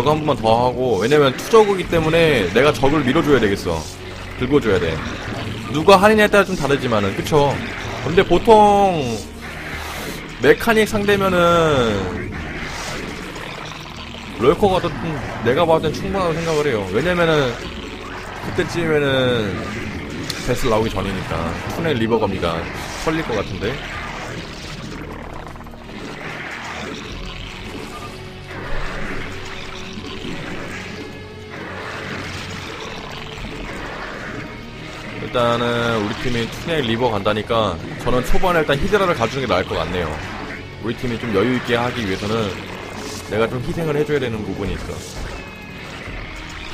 저거 한 번만 더 하고 왜냐면 투저그기 때문에 내가 적을 밀어줘야 되겠어. 긁어줘야 돼. 누가 하느냐에 따라 좀 다르지만은 그쵸? 근데 보통 메카닉 상대면은 럴커가 더좀 내가 땐 충분하다고 생각을 해요. 왜냐면은 그때쯤에는 베슬 나오기 전이니까. 투넬 리버 겁니다 설릴 것 같은데 일단은 우리 팀이 투넬 리버 간다니까 저는 초반에 일단 히드라를 가주는 게 나을 것 같네요. 우리 팀이 좀 여유 있게 하기 위해서는 내가 좀 희생을 해줘야 되는 부분이 있어.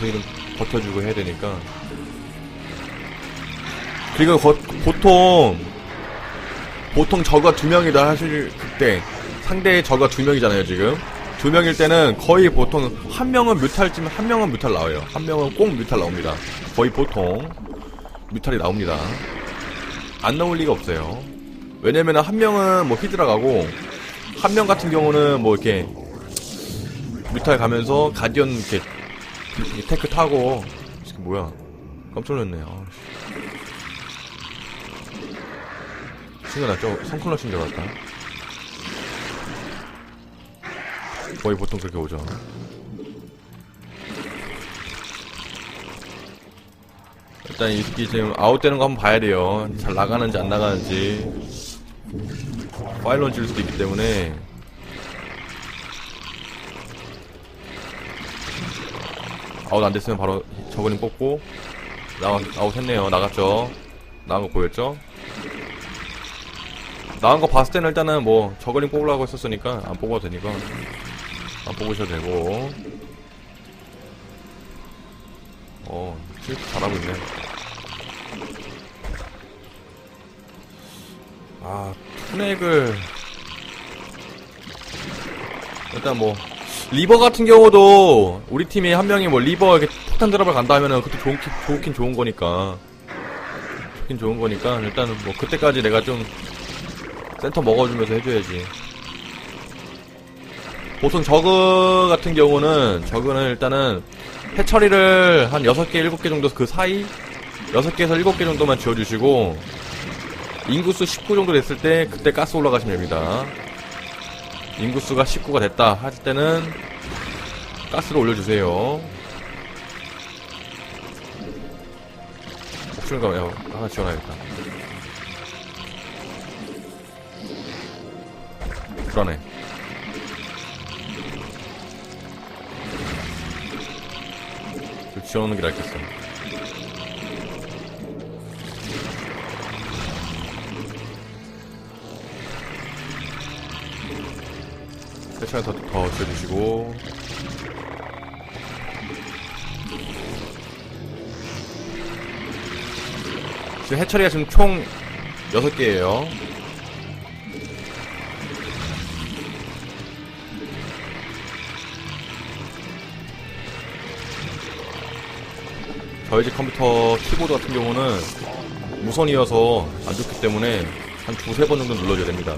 좀 버텨주고 해야 되니까. 그리고 거- 보통 보통 저가 두 명이다 하실 그때 상대의 저가 두 명이잖아요 지금. 두 명일 때는 거의 보통 한 명은 뮤탈쯤 한 명은 뮤탈 나와요. 한 명은 꼭 뮤탈 나옵니다. 거의 보통 뮤탈이 나옵니다. 안 나올 리가 없어요. 왜냐면은 한 명은 뭐 히드라 가고 한 명 같은 경우는 뭐 이렇게 뮤탈 가면서 가디언 이렇게 이 테크 타고 이게 뭐야? 깜짝 놀랐네 아, 씨. 순간 나저 성클러신 줄 알았다. 거의 보통 그렇게 오죠 일단 이 새끼 지금 아웃되는 거 한번 봐야 돼요. 잘 나가는지 안 나가는지. 파일런 질 수도 있기 때문에. 아웃 안 됐으면 바로 저거는 뽑고 나가, 아웃 했네요. 나갔죠? 나간 거 보였죠? 나간 거 봤을 때는 일단은 뭐 저거링 뽑으려고 했었으니까 안 뽑아도 되니까 안 뽑으셔도 되고. 어. 칠 잘하고 있네. 아 투넥을. 일단 뭐 리버 같은 경우도 우리 팀이 한 명이 뭐 리버 이렇게 폭탄 드랍을 간다 하면은 그것도 좋긴, 좋긴 좋은 거니까. 좋긴 좋은 거니까 일단은 뭐 그때까지 내가 좀 센터 먹어주면서 해줘야지 보통 저그 같은 경우는 저그는 일단은 해처리를 한 6개 7개 정도 그 사이 6개에서 7개 정도만 지어주시고 인구수 19 정도 됐을 때 그때 가스 올라가시면 됩니다. 인구수가 19가 됐다 할 때는 가스를 올려주세요. 목숨가 하나 지원하겠다. 불안해 지어놓는 게 낫겠어 세차를 더, 더 지어주시고. 지금 해처리가 지금 총 6개예요 저희 집 컴퓨터 키보드 같은 경우는 무선이어서 안 좋기 때문에 한 두세 번 정도 눌러줘야 됩니다.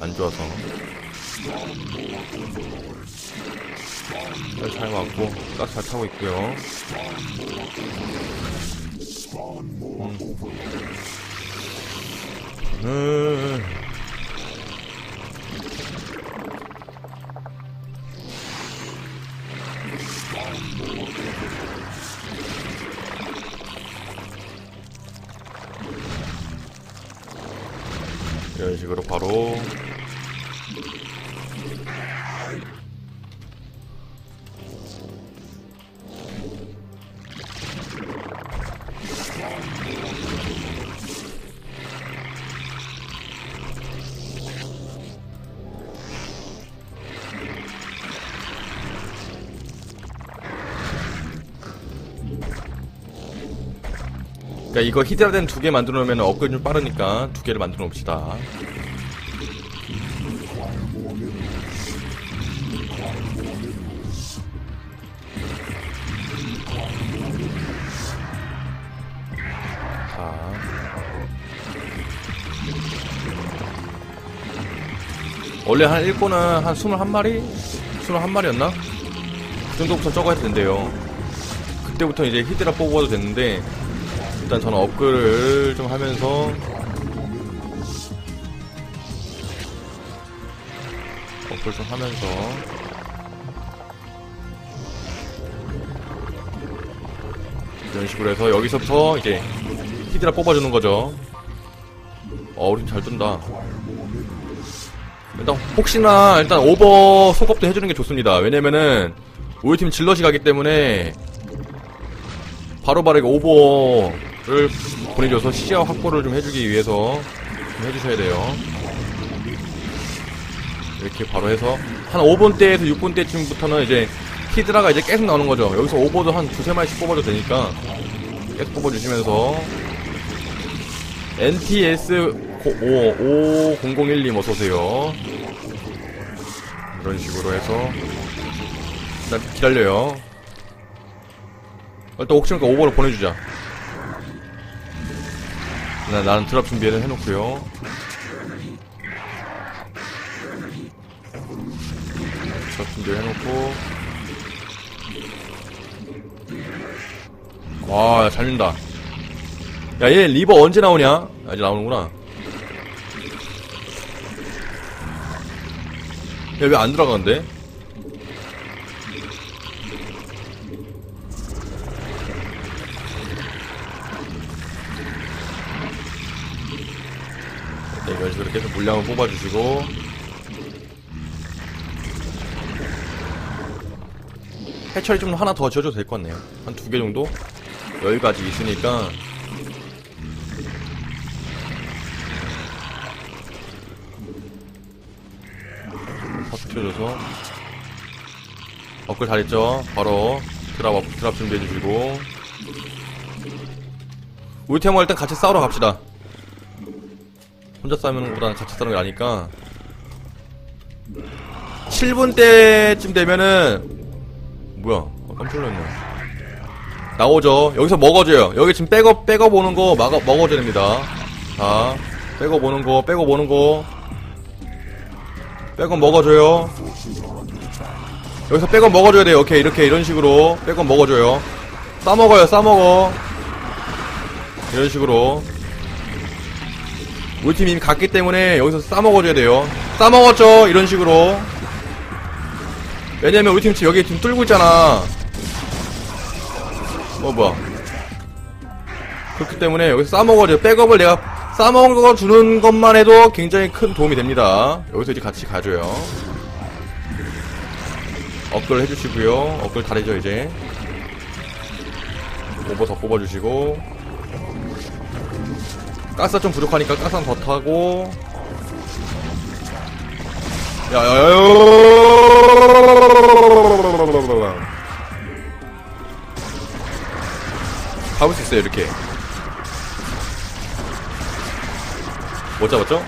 안 좋아서. 잘, 잘 맞고, 가스 잘 타고 있고요. 음. 음. 이거 히드라덴 두 개 만들어 놓으면 업그레이드 좀 빠르니까 두 개를 만들어 놓읍시다. 자. 원래 한 1권은 한 21마리? 21마리였나? 그 정도부터 적어야 된대요. 그때부터 이제 히드라 뽑아도 됐는데, 일단 저는 업글을 좀 하면서, 업글 좀 하면서, 이런 식으로 해서 여기서부터 이제 히드라 뽑아주는 거죠. 어, 우리 팀잘 뜬다. 일단 혹시나 일단 오버 속업도 해주는 게 좋습니다. 왜냐면은 우리 팀 질럿이 가기 때문에 바로바로 이거 오버 를 보내줘서 시야 확보를 좀 해주기 위해서 좀 해주셔야 돼요. 이렇게 바로 해서 한 5분 때에서 6분 때쯤부터는 이제 히드라가 이제 계속 나오는 거죠. 여기서 오버도 한 두세 마리씩 뽑아도 되니까 계속 뽑아주시면서 NTS 5001님 어서오세요. 이런 식으로 해서 일단 기다려요. 일단 모르니까 오버를 보내주자. 나, 나는 드랍 준비를 해놓고요. 드랍 준비를 해놓고 와, 잘 민다. 야, 얘 리버 언제 나오냐? 아, 이제 나오는구나. 야, 왜안 들어가는데? 네, 이런 식으로 계속 물량을 뽑아주시고. 해처리 좀 하나 더 지어줘도 될 것 같네요. 한 두 개 정도? 아직 있으니까. 터트려줘서 업글 잘했죠 바로 드랍 업 드랍 준비해주시고 팀하고 일단 같이 싸우러 갑시다 혼자 싸우는 것보다는 같이 싸우는 게 나니까 7분 때쯤 되면은 뭐야 어, 깜짝 놀랐네 나오죠 여기서 먹어줘요 여기 지금 백업 백업 오는 거 막아, 먹어줘야 됩니다 자 백업 오는 거 백업 오는 거 백업 먹어줘요. 여기서 백업 먹어줘야 돼요. 오케이, 이렇게, 이런 식으로. 백업 먹어줘요. 싸먹어요, 싸먹어. 이런 식으로. 우리 팀 이미 갔기 때문에 여기서 싸먹어줘야 돼요. 싸먹었죠? 이런 식으로. 왜냐면 우리 팀 지금 여기 지금 뚫고 있잖아. 어, 뭐야. 그렇기 때문에 여기서 싸먹어줘요. 백업을 내가 싸먹어 주는 것만 해도 굉장히 큰 도움이 됩니다. 여기서 이제 같이 가줘요. 업글 해주시고요. 업글 다르죠 이제. 오버 더 뽑아주시고. 가스 좀 부족하니까 가스 한더 타고. 야야야. 잡을 수 있어요 이렇게. 못 잡았죠?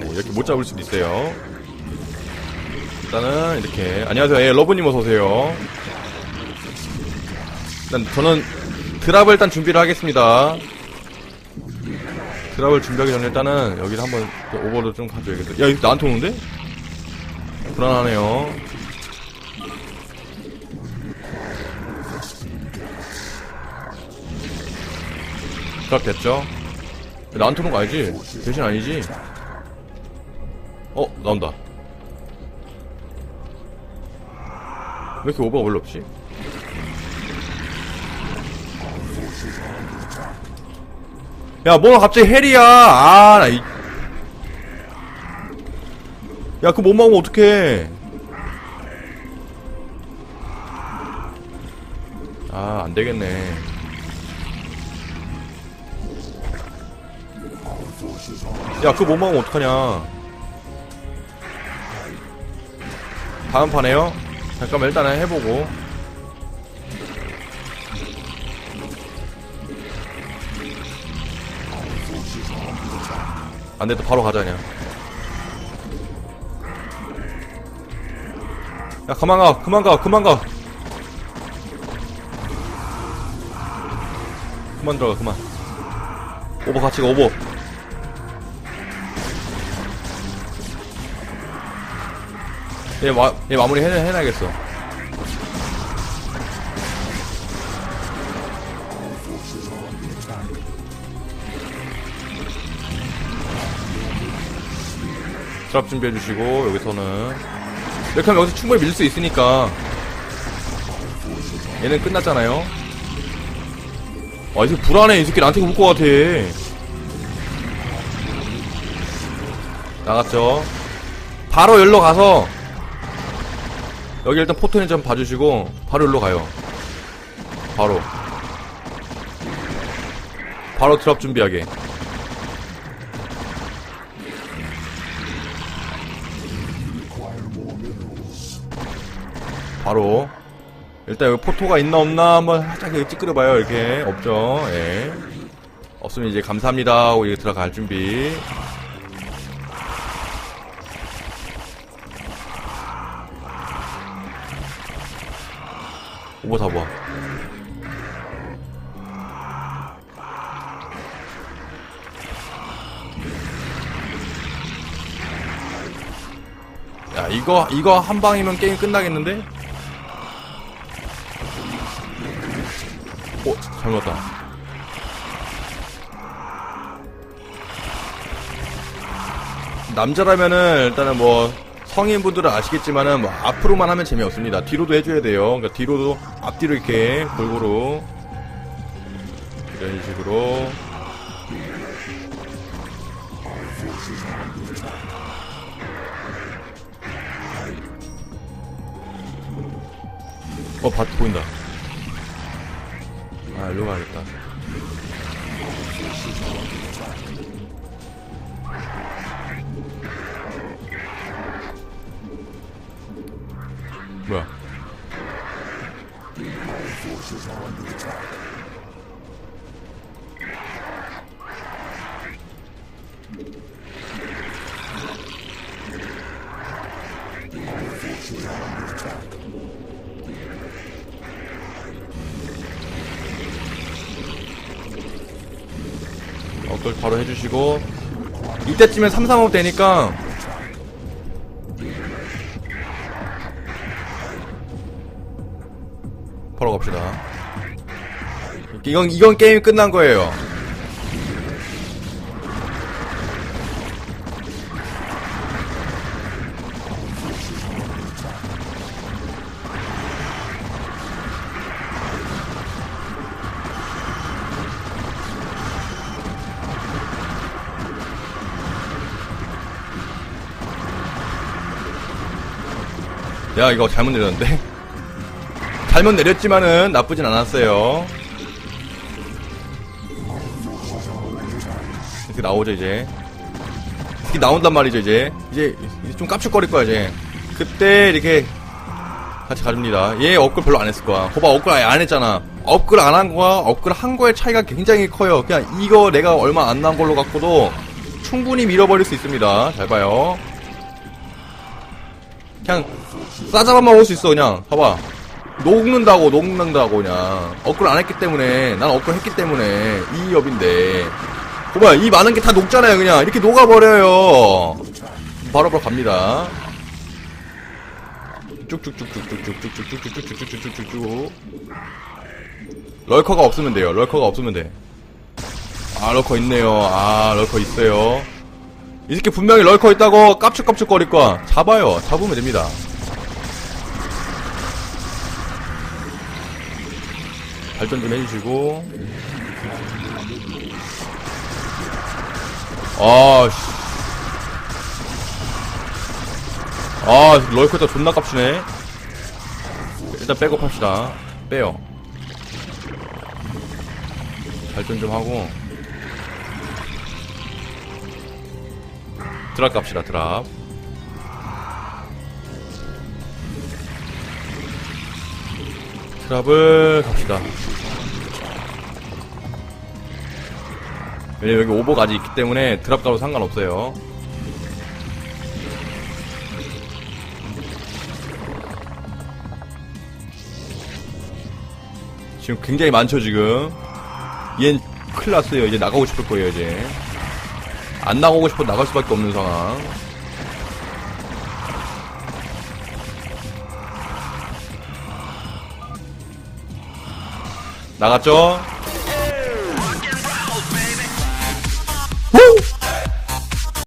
네, 이렇게 못 잡을 수도 있어요. 일단은 이렇게 안녕하세요. 예, 러브님 어서 오세요. 일단 저는 드랍을 일단 준비를 하겠습니다. 드랍을 준비하기 전에 일단은 여기를 한번 오버를 좀 가져야겠어. 야, 이거 나한테 오는데? 불안하네요. 드랍 됐죠? 나한테 오는 거 알지? 대신 아니지? 어, 나온다. 왜 이렇게 오버가 별로 없지? 야, 뭐가 갑자기 헬이야! 아, 나 이. 야, 그거 못 막으면 어떡해. 아, 안 되겠네. 야, 그거 못 막으면 어떡하냐. 다음 판에요? 잠깐만, 일단은 해보고. 안 돼, 또 바로 가자, 그냥. 야, 그만 가, 그만 가, 그만 가. 그만 들어가, 그만. 오버 같이 가, 오버. 얘, 마, 얘 마무리 해, 해놔야겠어. 트랍 준비해주시고, 여기서는. 이렇게 하면 여기서 충분히 밀 수 있으니까. 얘는 끝났잖아요. 아, 이 새끼 불안해. 이 새끼 나한테 올것 같아. 나갔죠. 바로 열로 가서 여기 일단 포토니 좀 봐주시고 바로 열로 가요. 바로 바로 드랍 준비하게. 바로. 일단 여기 포토가 있나 없나 한번 살짝 이렇게 찌끄려봐요. 이렇게 없죠? 예. 없으면 이제 감사합니다 하고 이제 들어갈 준비. 오버 사봐 야 이거 이거 한 방이면 게임 끝나겠는데? 잘못 왔다 남자라면은 일단은 뭐 성인분들은 아시겠지만은 뭐 앞으로만 하면 재미없습니다. 뒤로도 해줘야 돼요. 그러니까 뒤로도 앞뒤로 이렇게 골고루 이런 식으로 어, 밭 보인다. 아, 일로 가야겠다. 어떨 바로 해주시고 이때쯤엔 3, 3업 되니까 바로 갑시다. 이건 이건 게임이 끝난 거예요. 야 이거 잘못 내렸는데? 잘못 내렸지만은 나쁘진 않았어요. 이렇게 나오죠 이제. 이렇게 나온단 말이죠 이제. 이제 이제 좀 깝죽거릴 거야 이제. 그때 이렇게 같이 가줍니다. 얘 업글 별로 안 했을 거야. 거봐 업글 아예 안 했잖아. 업글 안 한 거와 업글 한 거의 차이가 굉장히 커요. 그냥 이거 내가 얼마 안 난 걸로 갖고도 충분히 밀어버릴 수 있습니다. 잘 봐요. 그냥 싸잡아만 먹을 수 있어 그냥. 봐봐. 녹는다고 녹는다고 그냥. 업글 안 했기 때문에 난 업글 했기 때문에 이 업인데. 봐봐 이 많은 게 다 녹잖아요 그냥. 이렇게 녹아버려요. 바로 바로 갑니다. 쭉쭉쭉쭉쭉쭉쭉쭉쭉쭉쭉쭉쭉쭉쭉 럴커가 없으면 돼요 럴커가 없으면 돼아 럴커 있네요. 아 럴커 있어요. 이 새끼 분명히 럴커 있다고 깝죽깝죽거릴 거야. 잡아요. 잡으면 됩니다. 발전 좀 해주시고. 아, 씨. 아, 럴커 있다 존나 깝치네. 일단 백업 합시다. 빼요. 발전 좀 하고. 드랍 갑시다 드랍 드랍을 갑시다. 왜냐면 여기 오버가 아직 있기 때문에 드랍 가도 상관없어요. 지금 굉장히 많죠 지금? 얜 큰일 났어요. 이제 나가고 싶을 거예요 이제. 안 나가고 싶어 나갈 수밖에 없는 상황. 나갔죠?